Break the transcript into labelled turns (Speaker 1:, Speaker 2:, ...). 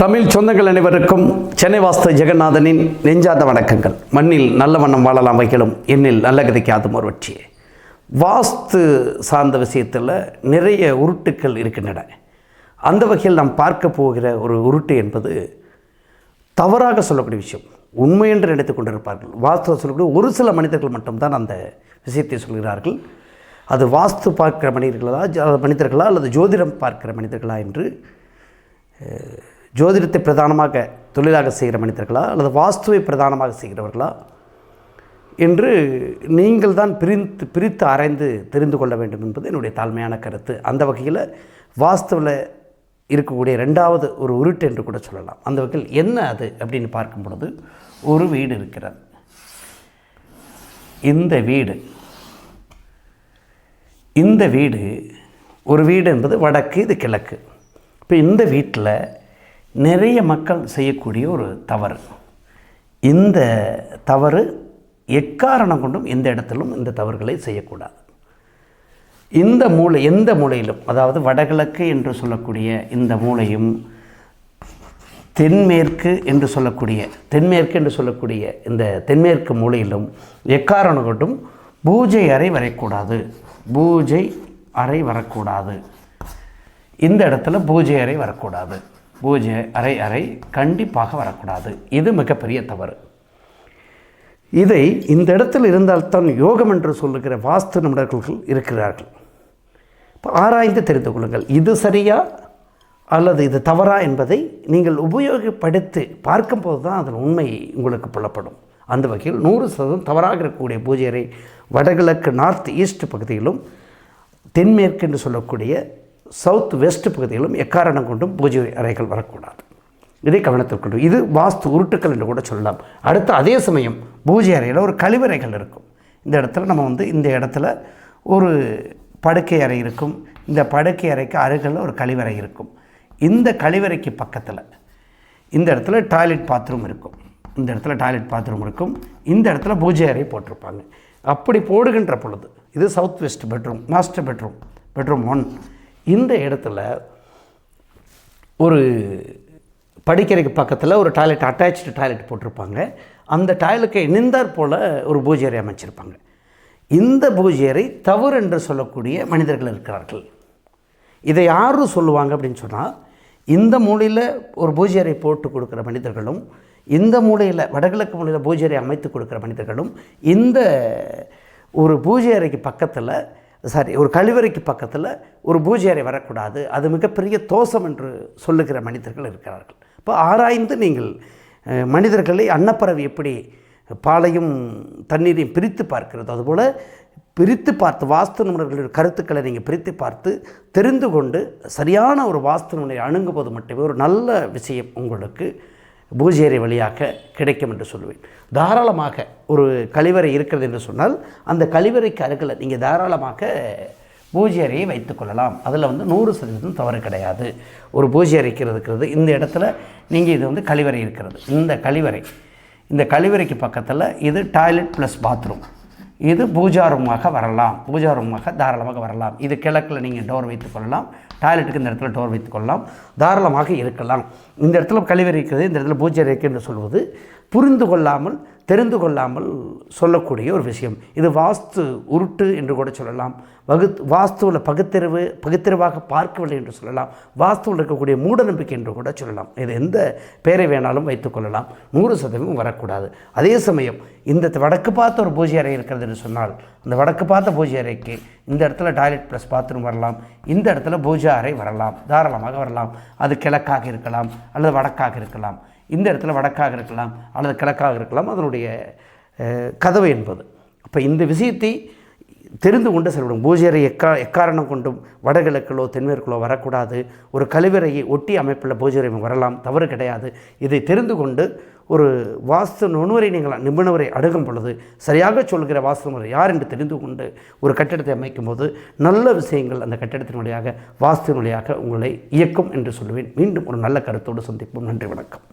Speaker 1: தமிழ் சொந்தங்கள் அனைவருக்கும் சென்னை வாஸ்து ஜெகநாதனின் நெஞ்சார்ந்த வணக்கங்கள். மண்ணில் நல்ல வண்ணம் வாழலாம் வைகளும் எண்ணில் நல்ல கதைக்காதும் ஒரு வாஸ்து சார்ந்த விஷயத்தில் நிறைய உருட்டுக்கள் இருக்கின்றன. அந்த வகையில் நாம் பார்க்க போகிற ஒரு உருட்டு என்பது தவறாக சொல்லக்கூடிய விஷயம். உண்மை என்று நினைத்துக் கொண்டிருப்பார்கள். வாஸ்து சொல்லக்கூடிய ஒரு சில மனிதர்கள் மட்டும்தான் அந்த விஷயத்தை சொல்கிறார்கள். அது வாஸ்து பார்க்கிற மனிதர்களா ஜ- மனிதர்களா அல்லது ஜோதிடம் பார்க்கிற மனிதர்களா என்று ஜோதிடத்தை பிரதானமாக தொழிலாக செய்கிற மனிதர்களா அல்லது வாஸ்துவை பிரதானமாக செய்கிறவர்களா என்று நீங்கள் தான் பிரித்து பிரித்து ஆராய்ந்து தெரிந்து கொள்ள வேண்டும் என்பது என்னுடைய தாழ்மையான கருத்து. அந்த வகையில் வாஸ்துவில் இருக்கக்கூடிய ரெண்டாவது ஒரு உருட்டு என்று கூட சொல்லலாம். அந்த வகையில் என்ன அது அப்படின்னு பார்க்கும் பொழுது ஒரு வீடு இருக்கிறது. இந்த வீடு இந்த வீடு ஒரு வீடு என்பது வடக்கு இது கிழக்கு. இப்போ இந்த வீட்டில் நிறைய மக்கள் செய்யக்கூடிய ஒரு தவறு. இந்த தவறு எக்காரணம் கொண்டும் எந்த இடத்திலும் இந்த தவறுகளை செய்யக்கூடாது. இந்த மூளை எந்த மூலையிலும் அதாவது வடகிழக்கு என்று சொல்லக்கூடிய இந்த மூலையும் தென்மேற்கு என்று சொல்லக்கூடிய தென்மேற்கு என்று சொல்லக்கூடிய இந்த தென்மேற்கு மூலையிலும் எக்காரணம் கொண்டும் பூஜை அறை வரக்கூடாது பூஜை அறை வரக்கூடாது. இந்த இடத்துல பூஜை அறை வரக்கூடாது. பூஜை அறை அறை கண்டிப்பாக வரக்கூடாது. இது மிகப்பெரிய தவறு. இதை இந்த இடத்தில் இருந்தால்தான் யோகம் என்று சொல்லுகிற வாஸ்து நிபுணர்கள் இருக்கிறார்கள். இப்போ ஆராய்ந்து தெரிந்து கொள்ளுங்கள். இது சரியா அல்லது இது தவறா என்பதை நீங்கள் உபயோகப்படுத்தி பார்க்கும்போது தான் அதன் உண்மை உங்களுக்கு புலப்படும். அந்த வகையில் நூறு சதவீதம் தவறாக இருக்கக்கூடிய பூஜை அறை வடகிழக்கு நார்த் ஈஸ்ட் பகுதியிலும் தென்மேற்கு என்று சொல்லக்கூடிய சவுத் வெஸ்ட் பகுதியிலும் எக்காரணம் கொண்டும் பூஜை அறைகள் வரக்கூடாது. இதை கவனத்தில் கொண்டு இது வாஸ்து உருட்டுக்கள் என்று கூட சொல்லலாம். அடுத்து அதே சமயம் பூஜை அறையில் ஒரு கழிவறைகள் இருக்கும். இந்த இடத்துல நம்ம வந்து இந்த இடத்துல ஒரு படுக்கை அறை இருக்கும். இந்த படுக்கை அறைக்கு அருகில் ஒரு கழிவறை இருக்கும். இந்த கழிவறைக்கு பக்கத்தில் இந்த இடத்துல டாய்லெட் பாத்ரூம் இருக்கும். இந்த இடத்துல டாய்லெட் பாத்ரூம் இருக்கும். இந்த இடத்துல பூஜை அறை போட்டிருப்பாங்க. அப்படி போடுகின்ற பொழுது இது south west bedroom master bedroom bedroom one. இந்த இடத்துல ஒரு படிக்கறைக்கு பக்கத்தில் ஒரு டாய்லெட் அட்டாச்சு டாய்லெட் போட்டிருப்பாங்க. அந்த டாய்லெட்டை இணைந்தாற் போல் ஒரு பூஜை அறை அமைச்சிருப்பாங்க. இந்த பூஜை அறை தவறு என்று சொல்லக்கூடிய மனிதர்கள் இருக்கிறார்கள். இதை யாரும் சொல்லுவாங்க அப்படின்னு சொன்னால் இந்த மூலையில் ஒரு பூஜை அறை போட்டு கொடுக்குற மனிதர்களும் இந்த மூலையில் வடகிழக்கு மூலையில் பூஜையறை அமைத்து கொடுக்குற மனிதர்களும் இந்த ஒரு பூஜை அறைக்கு பக்கத்தில் சாரி ஒரு கழிவறைக்கு பக்கத்தில் ஒரு பூஜை அறை வரக்கூடாது. அது மிகப்பெரிய தோஷம் என்று சொல்லுகிற மனிதர்கள் இருக்கிறார்கள். இப்போ ஆராய்ந்து நீங்கள் மனிதர்களை அன்னப்பறவை எப்படி பாலையும் தண்ணீரையும் பிரித்து பார்க்கிறது அதுபோல் பிரித்து பார்த்து வாஸ்து நிபுணர்களுடைய கருத்துக்களை நீங்கள் பிரித்து பார்த்து தெரிந்து கொண்டு சரியான ஒரு வாஸ்து நிபுணரை அணுங்கும்போது மட்டுமே ஒரு நல்ல விஷயம் உங்களுக்கு பூஜை அறை வழியாக கிடைக்கும் என்று சொல்லுவேன். தாராளமாக ஒரு கழிவறை இருக்கிறது என்று சொன்னால் அந்த கழிவறைக்கு அருகில் நீங்கள் தாராளமாக பூஜை அறையை வைத்துக்கொள்ளலாம் அதில் வந்து நூறு சதவீதம் தவறு கிடையாது. ஒரு பூஜை அறை இருக்கிறது. இந்த இடத்துல நீங்கள் இது வந்து கழிவறை இருக்கிறது. இந்த கழிவறை இந்த கழிவறைக்கு பக்கத்தில் இது டாய்லெட் ப்ளஸ் பாத்ரூம். இது பூஜா ரூமாக வரலாம். பூஜா ரூமாக தாராளமாக வரலாம். இது கிழக்கில் நீங்கள் டோர் வைத்துக் கொள்ளலாம். டாய்லெட்டுக்கு இந்த இடத்துல டோர் வைத்துக் கொள்ளலாம். தாராளமாக இருக்கலாம். இந்த இடத்துல கழிவறை இருக்கிறது இந்த இடத்துல பூஜை அறை இருக்குது என்று சொல்வது புரிந்து கொள்ளாமல் தெரிந்து கொள்ளாமல் சொல்லக்கூடிய ஒரு விஷயம். இது வாஸ்து உருட்டு என்று கூட சொல்லலாம். வகுத் வாஸ்துவில் பகுத்தறிவு பகுத்தறிவாக பார்க்கவில்லை என்று சொல்லலாம். வாஸ்துவில் இருக்கக்கூடிய மூடநம்பிக்கை என்று கூட சொல்லலாம். இது எந்த பெயரை வேணாலும் வைத்துக்கொள்ளலாம் நூறு சதவீதம் வரக்கூடாது. அதே சமயம் இந்த வடக்கு பார்த்த ஒரு பூஜை அறை இருக்கிறது என்று சொன்னால் இந்த வடக்கு பார்த்த பூஜை அறைக்கு இந்த இடத்துல டாய்லெட் ப்ளஸ் பாத்ரூம் வரலாம். இந்த இடத்துல பூஜை அறை வரலாம். தாராளமாக வரலாம். அது கிழக்காக இருக்கலாம். அல்லது வடக்காக இருக்கலாம். இந்த இடத்துல வடக்காக இருக்கலாம் அல்லது கிழக்காக இருக்கலாம் அதனுடைய கதவு என்பது. அப்போ இந்த விஷயத்தை தெரிந்து கொண்டு செல்லப்படும் பூஜையறை எக்கா எக்காரணம் கொண்டும் வடகிழக்கிலோ தென்மேற்குலோ வரக்கூடாது. ஒரு கழிவறையை ஒட்டி அமைப்பில் பூஜை அறை வரலாம் தவறு கிடையாது. இதை தெரிந்து கொண்டு ஒரு வாஸ்து நுணுவரை நீங்கள் நிபுணரை அணுகும் பொழுது சரியாக சொல்கிற வாஸ்து முறை யார் என்று தெரிந்து கொண்டு ஒரு கட்டிடத்தை அமைக்கும் போது நல்ல விஷயங்கள் அந்த கட்டிடத்தின் வழியாக வாஸ்து வழியாக உங்களை இயக்கும் என்று சொல்லுவேன். மீண்டும் ஒரு நல்ல கருத்தோடு சந்திப்போம். நன்றி வணக்கம்.